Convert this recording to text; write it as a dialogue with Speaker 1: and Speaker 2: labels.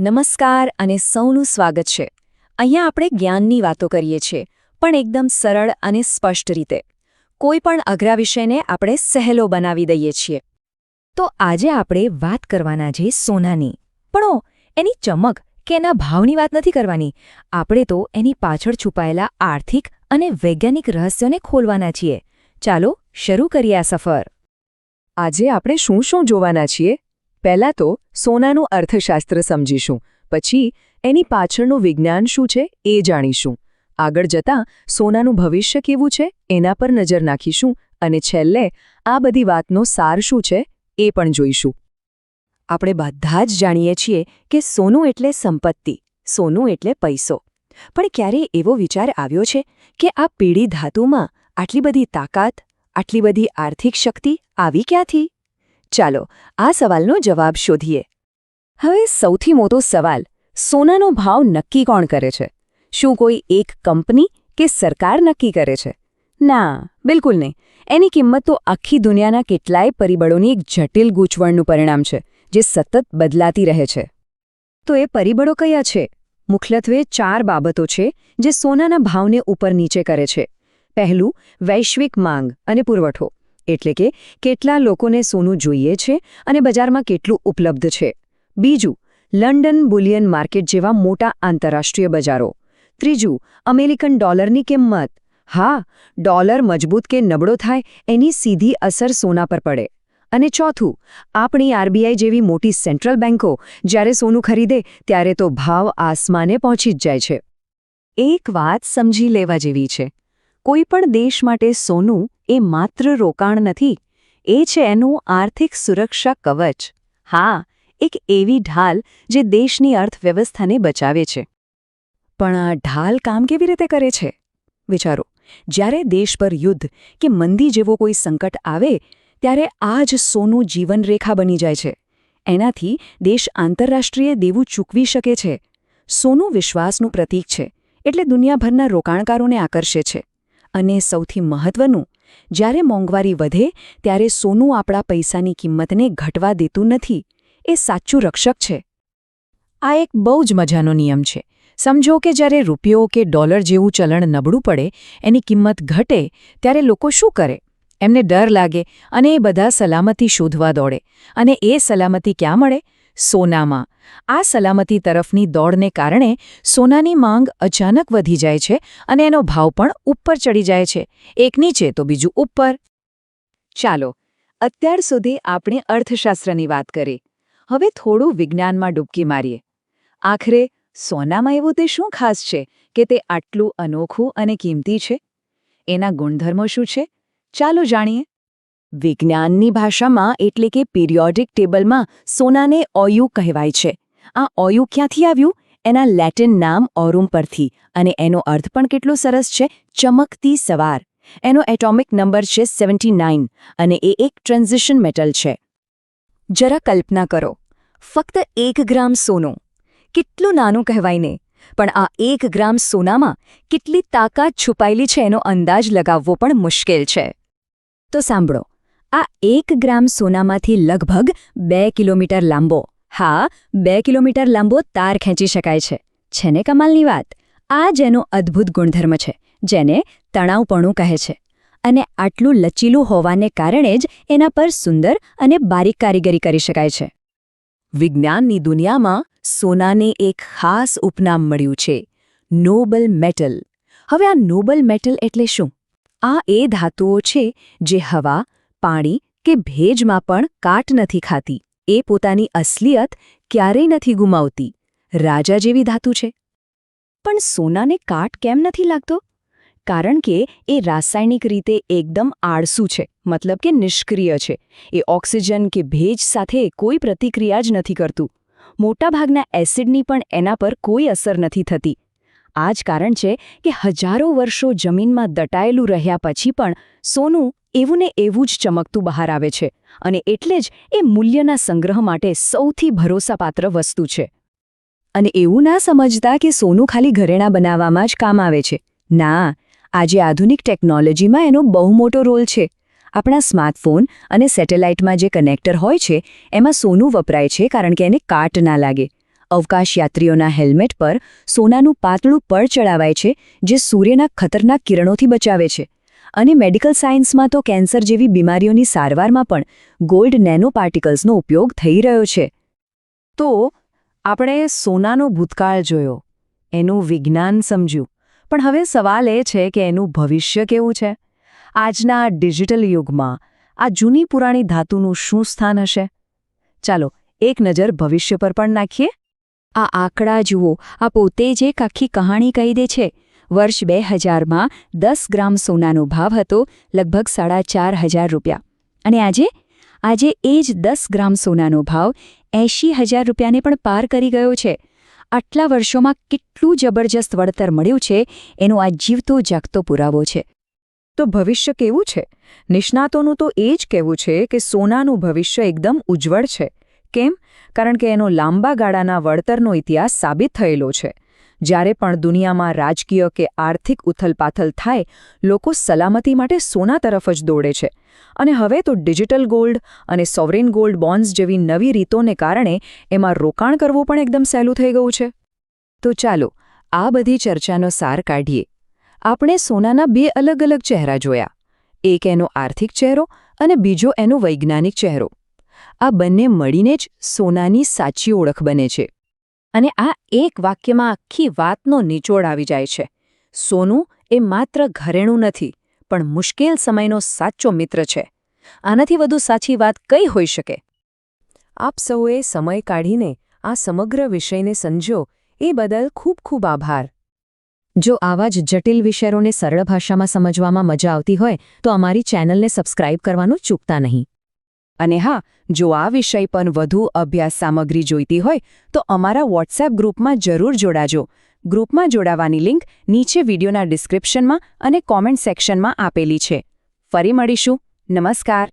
Speaker 1: નમસ્કાર અને સૌનું સ્વાગત છે. અહીંયા આપણે જ્ઞાનની વાતો કરીએ છીએ, પણ એકદમ સરળ અને સ્પષ્ટ રીતે. કોઈ પણ અઘરા વિષયને આપણે સહેલો બનાવી દઈએ છીએ. તો આજે આપણે વાત કરવાના છે સોનાની. પણ ઓ એની ચમક કે એના ભાવની વાત નથી કરવાની. આપણે તો એની પાછળ છુપાયેલા આર્થિક અને વૈજ્ઞાનિક રહસ્યોને ખોલવાના છીએ. ચાલો, શરૂ કરીએ આ સફર.
Speaker 2: આજે આપણે શું શું જોવાના છીએ? પહેલા તો સોનાનું અર્થશાસ્ત્ર સમજીશું, પછી એની પાછળનું વિજ્ઞાન શું છે એ જાણીશું. આગળ જતાં સોનાનું ભવિષ્ય કેવું છે એના પર નજર નાખીશું અને છેલ્લે આ બધી વાતનો સાર શું છે એ પણ જોઈશું.
Speaker 1: આપણે બધા જ જાણીએ છીએ કે સોનું એટલે સંપત્તિ, સોનું એટલે પૈસો. પણ ક્યારે એવો વિચાર આવ્યો છે કે આ પીળી ધાતુમાં આટલી બધી તાકાત, આટલી બધી આર્થિક શક્તિ આવી ક્યાંથી? ચાલો, આ સવાલનો જવાબ શોધીએ. હવે સૌથી મોટો સવાલ, સોનાનો ભાવ નક્કી કોણ કરે છે? શું કોઈ એક કંપની કે સરકાર નક્કી કરે છે? ના, બિલકુલ નહીં. એની કિંમત તો આખી દુનિયાના કેટલાય પરિબળોની એક જટિલ ગૂંચવણનું પરિણામ છે, જે સતત બદલાતી રહે છે. તો એ પરિબળો કયા છે? મુખ્યત્વે ચાર બાબતો છે, જે સોનાના ભાવને ઉપર નીચે કરે છે. પહેલું, વૈશ્વિક માંગ અને પુરવઠો. એટલે કે કેટલા લોકોને સોનું જોઈએ છે અને બજારમાં કેટલું ઉપલબ્ધ છે. બીજું, લંડન બુલિયન માર્કેટ જેવા મોટા આંતરરાષ્ટ્રીય બજારો. ત્રીજું, અમેરિકન ડોલરની કિંમત. હા, ડોલર મજબૂત કે નબળો થાય એની સીધી અસર સોના પર પડે. અને ચોથું, આપણી આરબીઆઈ જેવી મોટી સેન્ટ્રલ બેન્કો જ્યારે સોનું ખરીદે ત્યારે તો ભાવ આસમાને પહોંચી જ જાય છે. એક વાત સમજી લેવા જેવી છે. કોઈ પણ દેશ માટે સોનું એ માત્ર રોકાણ નથી, એ છે એનું આર્થિક સુરક્ષા કવચ. હા, એક એવી ઢાલ જે દેશની અર્થવ્યવસ્થાને બચાવે છે. પણ આ ઢાલ કામ કેવી રીતે કરે છે? વિચારો, જ્યારે દેશ પર યુદ્ધ કે મંદી જેવો કોઈ સંકટ આવે, ત્યારે આ જ સોનું જીવનરેખા બની જાય છે. એનાથી દેશ આંતરરાષ્ટ્રીય દેવું ચૂકવી શકે છે. સોનું વિશ્વાસનું પ્રતીક છે, એટલે દુનિયાભરના રોકાણકારોને આકર્ષે છે. અને સૌથી મહત્વનું જ્યારે મોંઘવારી વધે, ત્યારે સોનું આપણા પૈસાની કિંમતને ઘટવા દેતું નથી. એ સાચું રક્ષક છે. આ એક બહુ જ મજાનો નિયમ છે. સમજો કે જ્યારે રૂપિયો કે ડોલર જેવું ચલણ નબળું પડે, એની કિંમત ઘટે, ત્યારે લોકો શું કરે? એમને ડર લાગે અને એ બધા સલામતી શોધવા દોડે. અને એ સલામતી ક્યાં મળે? સોનામાં. આ સલામતી તરફની દોડને કારણે સોનાની માંગ અચાનક વધી જાય છે અને એનો ભાવ પણ ઉપર ચડી જાય છે. એક નીચે તો બીજું ઉપર. ચાલો, અત્યાર સુધી આપણે અર્થશાસ્ત્રની વાત કરી. હવે થોડું વિજ્ઞાનમાં ડૂબકી મારીએ. આખરે, સોનામાં એવું તે શું ખાસ છે કે તે આટલું અનોખું અને કિંમતી છે? એના ગુણધર્મો શું છે? ચાલો જાણીએ. વિજ્ઞાનની ભાષામાં એટલે કે પીરિયોડિક ટેબલમાં સોનાને ઓયુ કહેવાય છે. આ ઓયુ ક્યાંથી આવ્યું? એના લેટિન નામ ઓરુમ પરથી અને એનો અર્થ પણ કેટલો સરસ છે? ચમકતી સવાર. એનો એટોમિક નંબર છે સેવન્ટી અને એ એક ટ્રાન્ઝિશન મેટલ છે. જરા કલ્પના કરો. ફક્ત એક ગ્રામ સોનું. કેટલું નાનું કહેવાય ને? પણ આ એક ગ્રામ સોનામાં કેટલી તાકાત છુપાયેલી છે એનો અંદાજ લગાવવો પણ મુશ્કેલ છે. તો સાંભળો. આ એક ગ્રામ સોનામાંથી લગભગ બે કિલોમીટર લાંબો. હા, બે કિલોમીટર લાંબો તાર ખેંચી શકાય છે. છે ને, કમાલની વાત? આ જેનો અદ્ભુત ગુણધર્મ છે, જેને તણાવપણું કહે છે. અને આટલું લચીલું હોવાને કારણે જ એના પર સુંદર અને બારીક કારીગરી કરી શકાય છે. વિજ્ઞાનની દુનિયામાં સોનાને એક ખાસ ઉપનામ મળ્યું છે, નોબલ મેટલ. હવે આ નોબલ મેટલ એટલે શું? આ એ ધાતુઓ છે જે હવા પાણી કે ભેજમાં પણ કાટ નથી ખાતી. એ પોતાની અસલિયત ક્યારેય નથી ગુમાવતી. રાજા જેવી ધાતુ છે. પણ સોનાને કાટ કેમ નથી લાગતો? કારણ કે એ રાસાયણિક રીતે એકદમ આળસુ છે, મતલબ કે નિષ્ક્રિય છે. એ ઓક્સિજન કે ભેજ સાથે કોઈ પ્રતિક્રિયા જ નથી કરતું. મોટાભાગના એસિડની પણ એના પર કોઈ અસર નથી થતી. આ જ કારણ છે કે હજારો વર્ષો જમીનમાં દટાયેલું રહ્યા પછી પણ સોનું એવું ને એવું જ ચમકતું બહાર આવે છે અને એટલે જ એ મૂલ્યના સંગ્રહ માટે સૌથી ભરોસાપાત્ર વસ્તુ છે. અને એવું ના સમજતા કે સોનું ખાલી ઘરેણાં બનાવવામાં જ કામ આવે છે. ના, આજે આધુનિક ટેકનોલોજીમાં એનો બહુ મોટો રોલ છે. આપણા સ્માર્ટફોન અને સેટેલાઇટમાં જે કનેક્ટર હોય છે, એમાં સોનું વપરાય છે કારણ કે એને કાટ ના લાગે. અવકાશયાત્રીઓના હેલ્મેટ પર સોનાનું પાતળું પડ ચડાવાય છે, જે સૂર્યના ખતરનાક કિરણોથી બચાવે છે. અને મેડિકલ સાયન્સમાં તો કેન્સર જેવી બીમારીઓની સારવારમાં પણ ગોલ્ડ નેનો પાર્ટિકલ્સનો ઉપયોગ થઈ રહ્યો છે.
Speaker 2: તો આપણે સોનાનો ભૂતકાળ જોયો. એનું વિજ્ઞાન સમજ્યું. પણ હવે સવાલ એ છે કે એનું ભવિષ્ય કેવું છે? આજના ડિજિટલ યુગમાં આ જૂની પુરાણી ધાતુનું શું સ્થાન હશે? ચાલો, એક નજર ભવિષ્ય પર પણ નાખીએ.
Speaker 1: આ આંકડા જુઓ. આ પોતે જ એક આખી કહાણી કહી દે છે. વર્ષ બે હજારમાં દસ ગ્રામ સોનાનો ભાવ હતો, લગભગ સાડા ચાર હજાર રૂપિયા. અને આજે? આજે એ જ દસ ગ્રામ સોનાનો ભાવ એંશી હજાર રૂપિયાને પણ પાર કરી ગયો છે. આટલા વર્ષોમાં કેટલું જબરજસ્ત વળતર મળ્યું છે, એનો આ જીવતો જાગતો પુરાવો છે.
Speaker 2: તો ભવિષ્ય કેવું છે? નિષ્ણાતોનું તો એ જ કહેવું છે કે સોનાનું ભવિષ્ય એકદમ ઉજ્જવળ છે. કેમ? કારણ કે એનો લાંબા ગાળાના વળતરનો ઇતિહાસ સાબિત થયેલો છે. જ્યારે પણ દુનિયામાં રાજકીય કે આર્થિક ઉથલપાથલ થાય, લોકો સલામતી માટે સોના તરફ જ દોડે છે. અને હવે તો ડિજિટલ ગોલ્ડ અને સોવરેન ગોલ્ડ બોન્ડ્સ જેવી નવી રીતોને કારણે એમાં રોકાણ કરવું પણ એકદમ સહેલું થઈ ગયું છે. તો ચાલો, આ બધી ચર્ચાનો સાર કાઢીએ. આપણે સોનાના બે અલગ અલગ ચહેરા જોયા. એક એનો આર્થિક ચહેરો અને બીજો એનો વૈજ્ઞાનિક ચહેરો. આ બંને મળીને જ સોનાની સાચી ઓળખ બને છે. અને આ એક વાક્યમાં આખી વાતનો નિચોડ આવી જાય છે. સોનું એ માત્ર ઘરેણું નથી, પણ મુશ્કેલ સમયનો સાચો મિત્ર છે. આનાથી વધુ સાચી વાત કઈ હોઈ શકે? આપ સૌએ સમય કાઢીને આ સમગ્ર વિષયને સમજો એ બદલ ખૂબ ખૂબ આભાર.
Speaker 1: જો આવા જ જટિલ વિષયોને સરળ ભાષામાં સમજવામાં મજા આવતી હોય, તો અમારી ચેનલને સબસ્ક્રાઇબ કરવાનું ચૂકતા નહીં.
Speaker 2: અને હા, જો આ વિષય પર વધુ અભ્યાસ સામગ્રી જોઈતી હોય, તો અમારા વોટ્સએપ ગ્રુપમાં જરૂર જોડાજો. ગ્રુપમાં જોડાવાની લિંક નીચે વિડીયોના ડિસ્ક્રિપ્શનમાં અને કોમેન્ટ સેક્શનમાં આપેલી છે. ફરી મળીશું. નમસ્કાર.